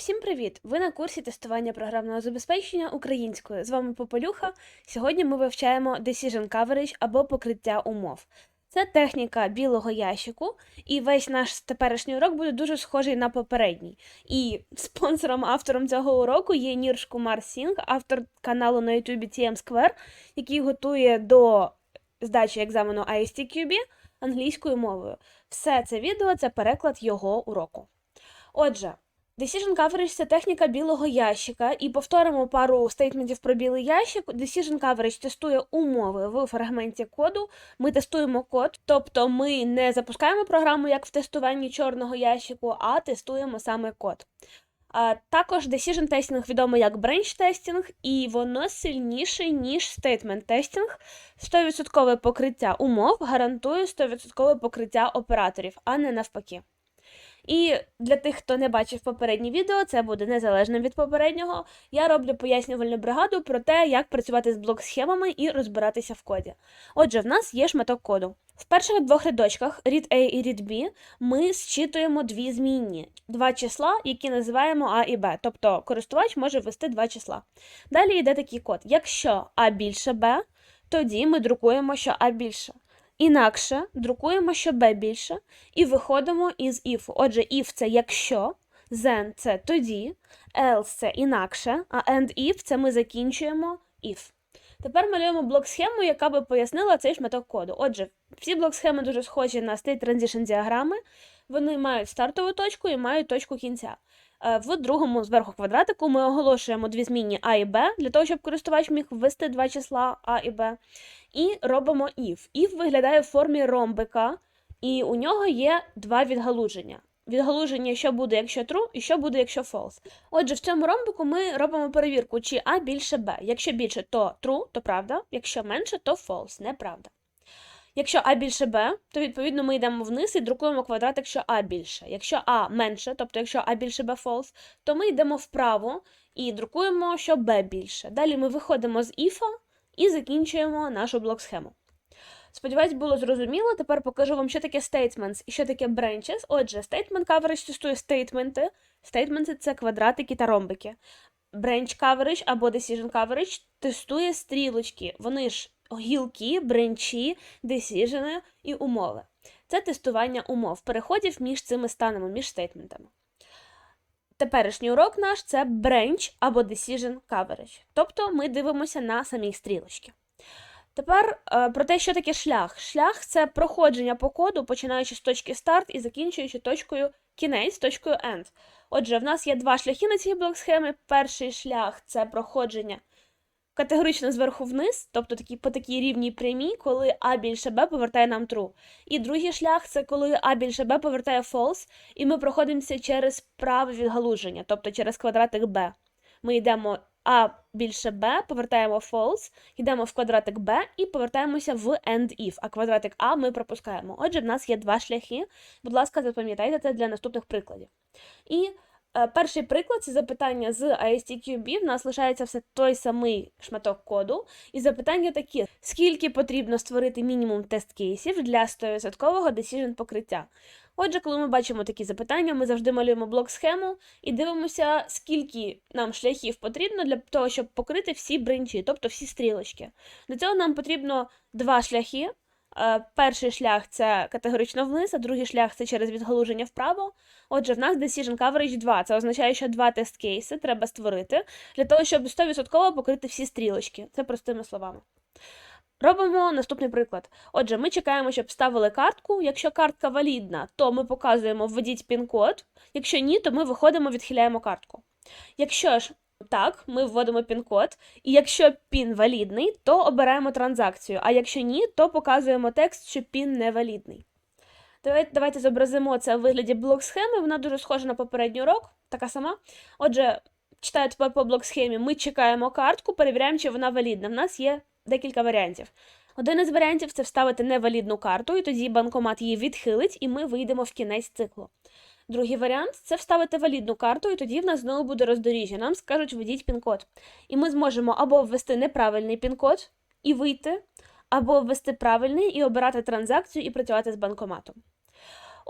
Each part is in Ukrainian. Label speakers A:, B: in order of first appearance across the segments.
A: Всім привіт! Ви на курсі тестування програмного забезпечення українською. З вами Попелюха. Сьогодні ми вивчаємо Decision Coverage або покриття умов. Це техніка білого ящику, і весь наш теперішній урок буде дуже схожий на попередній. І спонсором, автором цього уроку є Нірш Кумар Сінг, автор каналу на YouTube TM Square, який готує до здачі екзамену ISTQB англійською мовою. Все це відео це переклад його уроку. Отже, Decision Coverage – це техніка білого ящика, і повторимо пару стейтментів про білий ящик. Decision Coverage тестує умови в фрагменті коду. Ми тестуємо код, тобто ми не запускаємо програму як в тестуванні чорного ящику, а тестуємо саме код. А також Decision Testing відомо як Branch Testing, і воно сильніше, ніж Statement Testing. 100% покриття умов гарантує 100% покриття операторів, а не навпаки. І для тих, хто не бачив попереднє відео, це буде незалежним від попереднього. Я роблю пояснювальну бригаду про те, як працювати з блок-схемами і розбиратися в коді. Отже, в нас є шматок коду. В перших двох рядочках read A і read B ми зчитуємо дві змінні, два числа, які називаємо А і Б. Тобто користувач може ввести два числа. Далі йде такий код. Якщо А більше Б, тоді ми друкуємо, що А більше. Інакше друкуємо, що b більше, і виходимо із if. Отже, if це якщо, then це тоді, else це інакше, а and if це ми закінчуємо if. Тепер малюємо блок-схему, яка би пояснила цей шматок коду. Отже, всі блок-схеми дуже схожі на state transition діаграми. Вони мають стартову точку і мають точку кінця. Е, В другому зверху квадратику ми оголошуємо дві змінні А і Б, для того, щоб користувач міг ввести два числа А і Б. І робимо if. If виглядає в формі ромбика, і у нього є два відгалуження. Відгалуження, що буде, якщо true, і що буде, якщо false. Отже, в цьому ромбику ми робимо перевірку, чи А більше Б. Якщо більше, то true, то правда, якщо менше, то false, неправда. Якщо А більше Б, то відповідно ми йдемо вниз і друкуємо квадратик, що А більше. Якщо А менше, тобто якщо А більше Б false, то ми йдемо вправо і друкуємо, що Б більше. Далі ми виходимо з іфа і закінчуємо нашу блок-схему. Сподіваюсь, було зрозуміло. Тепер покажу вам, що таке statements і що таке branches. Отже, statement coverage тестує стейтменти. Стейтменти це квадратики та ромбики. Branch coverage або decision coverage тестує стрілочки. Вони ж гілки, бренчі, decision і умови. Це тестування умов, переходів між цими станами, між стейтментами. Теперішній урок наш це branch або decision coverage. Тобто ми дивимося на самі стрілочки. Тепер е, про те, що таке шлях. Шлях це проходження по коду, починаючи з точки старт і закінчуючи точкою кінець, точкою end. Отже, в нас є два шляхи на цій блок-схемі. Перший шлях це проходження категорично зверху вниз, тобто такі, по такій рівній прямій, коли А більше Б повертає нам true. І другий шлях це коли А більше Б повертає false, і ми проходимося через праве відгалуження, тобто через квадратик Б. Ми йдемо А більше Б, повертаємо false, йдемо в квадратик Б і повертаємося в end if, а квадратик А ми пропускаємо. Отже, в нас є два шляхи. Будь ласка, запам'ятайте це для наступних прикладів. І перший приклад це запитання з ISTQB. В нас лишається все той самий шматок коду. І запитання такі: скільки потрібно створити мінімум тест-кейсів для 100% decision покриття? Отже, коли ми бачимо такі запитання, ми завжди малюємо блок-схему і дивимося, скільки нам шляхів потрібно для того, щоб покрити всі бренчі, тобто всі стрілочки. Для цього нам потрібно два шляхи. Е, Перший шлях це категорично вниз, а другий шлях це через відгалуження вправо. Отже, в нас Decision Coverage 2. Це означає, що два тест-кейси треба створити для того, щоб 100% покрити всі стрілочки. Це простими словами. Робимо наступний приклад. Отже, ми чекаємо, щоб вставили картку. Якщо картка валідна, то ми показуємо введіть пін-код. Якщо ні, то ми виходимо, відхиляємо картку. Якщо ж так, ми вводимо пін-код, і якщо пін валідний, то обираємо транзакцію. А якщо ні, то показуємо текст, що пін невалідний. Давайте, давайте зобразимо це в вигляді блок-схеми. Вона дуже схожа на попередній урок, така сама. Отже, читаю тепер по блок-схемі. Ми чекаємо картку, перевіряємо, чи вона валідна. В нас є декілька варіантів. Один із варіантів це вставити невалідну карту, і тоді банкомат її відхилить, і ми вийдемо в кінець циклу. Другий варіант це вставити валідну карту, і тоді в нас знову буде роздоріжжя. Нам скажуть введіть пін-код. І ми зможемо або ввести неправильний пін-код і вийти, або ввести правильний і обирати транзакцію і працювати з банкоматом.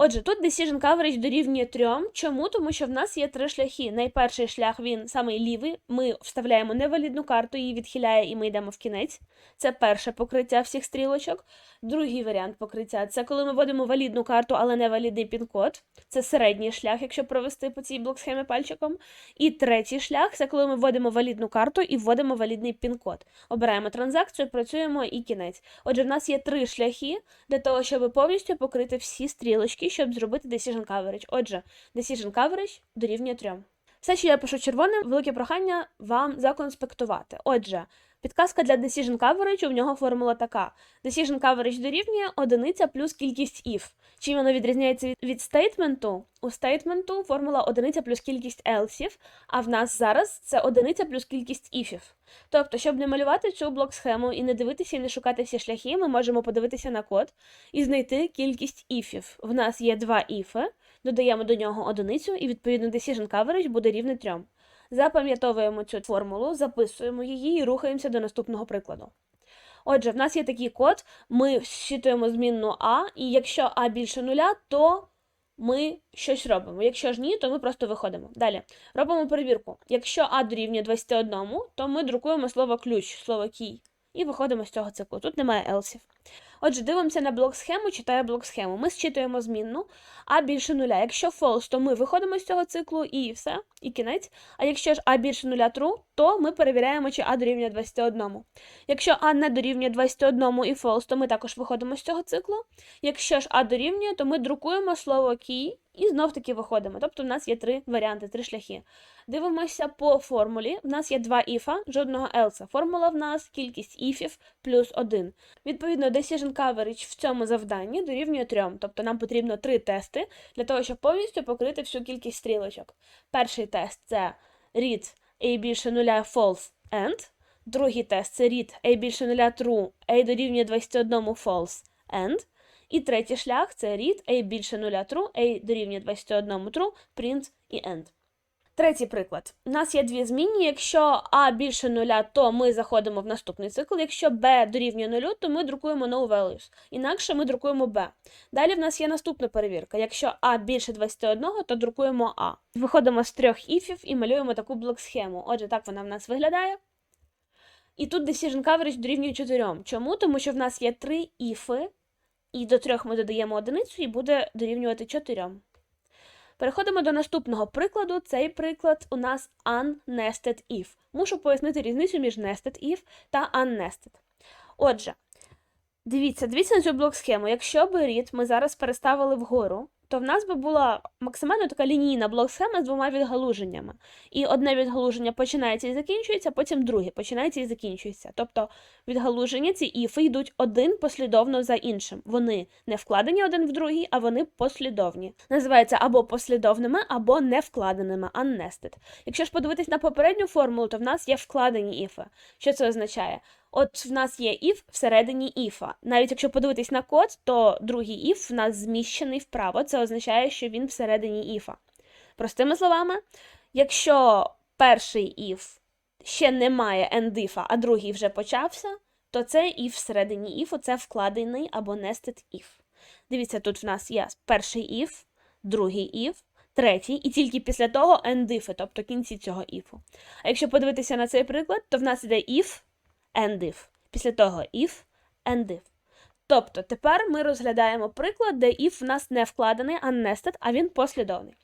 A: Отже, тут decision coverage дорівнює трьом. Чому? Тому що в нас є три шляхи. Найперший шлях він самий лівий. Ми вставляємо невалідну карту, її відхиляє, і ми йдемо в кінець. Це перше покриття всіх стрілочок. Другий варіант покриття це коли ми вводимо валідну карту, але не валідний пін-код. Це середній шлях, якщо провести по цій блок-схемі пальчиком. І третій шлях це коли ми вводимо валідну карту і вводимо валідний пін-код. Обираємо транзакцію, працюємо і кінець. Отже, в нас є три шляхи для того, щоб повністю покрити всі стрілочки, щоб зробити decision coverage. Отже, decision coverage дорівнює 3. Все, що я пишу червоним, велике прохання вам законспектувати. Отже, підказка для decision coverage, у нього формула така. Decision coverage дорівнює одиниця плюс кількість if. Чим воно відрізняється від- стейтменту? У стейтменту формула одиниця плюс кількість елсів, а в нас зараз це одиниця плюс кількість іфів. Тобто, щоб не малювати цю блок-схему і не дивитися і не шукати всі шляхи, ми можемо подивитися на код і знайти кількість іфів. В нас є два іфи, додаємо до нього одиницю, і відповідно decision coverage буде рівний 3. Запам'ятовуємо цю формулу, записуємо її і рухаємося до наступного прикладу. Отже, в нас є такий код, ми щитуємо змінну А, і якщо А більше нуля, то ми щось робимо. Якщо ж ні, то ми просто виходимо. Далі робимо перевірку. Якщо А дорівнює 21, то ми друкуємо слово ключ, слово кій, і виходимо з цього циклу. Тут немає елсів. Отже, дивимося на блок-схему, читає блок-схему. Ми зчитуємо змінну, а більше нуля. Якщо false, то ми виходимо з цього циклу і все, і кінець. А якщо ж а більше нуля true, то ми перевіряємо, чи а дорівнює 21. Якщо а не дорівнює 21 і false, то ми також виходимо з цього циклу. Якщо ж а дорівнює, то ми друкуємо слово key і знов таки виходимо. Тобто в нас є три варіанти, три шляхи. Дивимося по формулі. В нас є два іфа, жодного else. Формула в нас кількість іфів плюс 1. Відповідно, decision coverage в цьому завданні дорівнює 3. Тобто нам потрібно три тести для того, щоб повністю покрити всю кількість стрілочок. Перший тест це read a більше нуля false and. Другий тест це read a більше нуля true, a дорівнює 21 false and. І третій шлях це read a більше нуля true, a дорівнює 21 true, print і end. Третій приклад. У нас є дві змінні. Якщо А більше нуля, то ми заходимо в наступний цикл. Якщо B дорівнює нулю, то ми друкуємо no values. Інакше ми друкуємо B. Далі в нас є наступна перевірка. Якщо А більше 21, то друкуємо А. Виходимо з трьох іфів і малюємо таку блок-схему. Отже, так вона в нас виглядає. І тут decision coverage дорівнює 4. Чому? Тому що в нас є три іфи, і до трьох ми додаємо одиницю і буде дорівнювати 4. Переходимо до наступного прикладу. Цей приклад у нас unnested if. Мушу пояснити різницю між nested if та unnested. Отже, дивіться, дивіться на цю блок-схему. Якщо б рід ми зараз переставили вгору, то в нас би була максимально така лінійна блок-схема з двома відгалуженнями. І одне відгалуження починається і закінчується, потім друге починається і закінчується. Тобто відгалуження ці іфи йдуть один послідовно за іншим. Вони не вкладені один в другий, а вони послідовні. Називаються або послідовними, або не вкладеними, unnested. Якщо ж подивитись на попередню формулу, то в нас є вкладені іфи. Що це означає? От в нас є if всередині іфа. Навіть якщо подивитись на код, то другий іф в нас зміщений вправо. Це означає, що він всередині іфа. Простими словами, якщо перший іф ще немає ендифа, а другий вже почався, то це if всередині if, це вкладений або nested if. Дивіться, тут в нас є перший if, другий if, третій, і тільки після того ендифи, тобто кінці цього іфу. А якщо подивитися на цей приклад, то в нас іде if, if. Після того if, if. Тобто тепер ми розглядаємо приклад, де if в нас не вкладений, unnested, а він послідовний.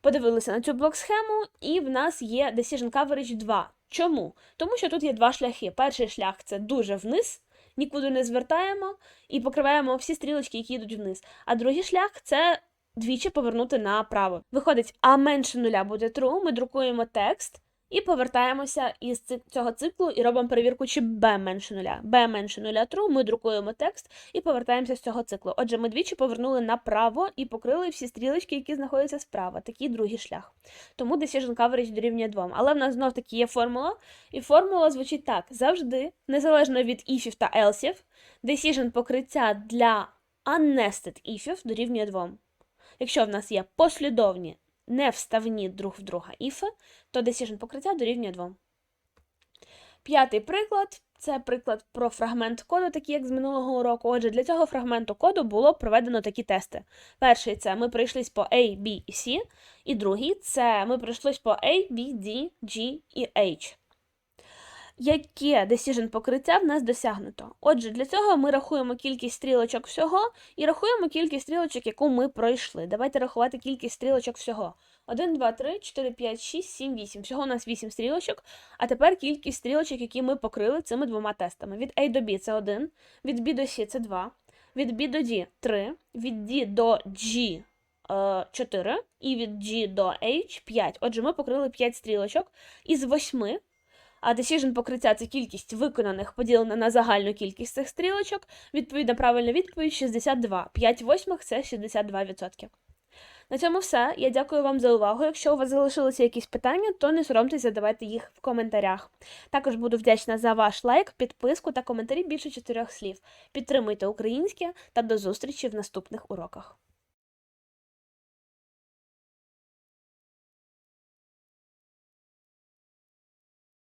A: Подивилися на цю блок-схему, і в нас є Decision Coverage 2. Чому? Тому що тут є два шляхи. Перший шлях це дуже вниз, нікуди не звертаємо і покриваємо всі стрілочки, які йдуть вниз. А другий шлях це двічі повернути направо. Виходить, а менше нуля буде true, ми друкуємо текст і повертаємося із цього циклу і робимо перевірку, чи b менше нуля. b менше нуля true, ми друкуємо текст і повертаємося з цього циклу. Отже, ми двічі повернули направо і покрили всі стрілочки, які знаходяться справа. Такий другий шлях. Тому decision coverage дорівнює 2. Але в нас знов таки є формула, і формула звучить так: завжди, незалежно від іфів та елсів, decision покриття для unnested іфів дорівнює 2. Якщо в нас є послідовні, не вставні друг в друга іфи, то decision покриття дорівнює 2. П'ятий приклад Це приклад про фрагмент коду, такий як з минулого уроку. Отже, для цього фрагменту коду було проведено такі тести. Перший це ми пройшлись по A, B і C, і другий це ми пройшлись по A, B, D, G і H. Яке decision покриття в нас досягнуто? Отже, для цього ми рахуємо кількість стрілочок всього і рахуємо кількість стрілочок, яку ми пройшли. Давайте рахувати кількість стрілочок всього. 1, 2, 3, 4, 5, 6, 7, 8. Всього у нас 8 стрілочок. А тепер кількість стрілочок, які ми покрили цими двома тестами. Від A до B це 1, від B до C це 2, від B до D 3, від D до G 4 і від G до H 5. Отже, ми покрили 5 стрілочок із 8. А decision покриття це кількість виконаних поділена на загальну кількість цих стрілочок. Відповідна правильна відповідь 62. 5 восьмих це 62%. На цьому все. Я дякую вам за увагу. Якщо у вас залишилися якісь питання, то не соромтеся задавати їх в коментарях. Також буду вдячна за ваш лайк, підписку та коментарі більше чотирьох слів. Підтримуйте українське та до зустрічі в наступних уроках.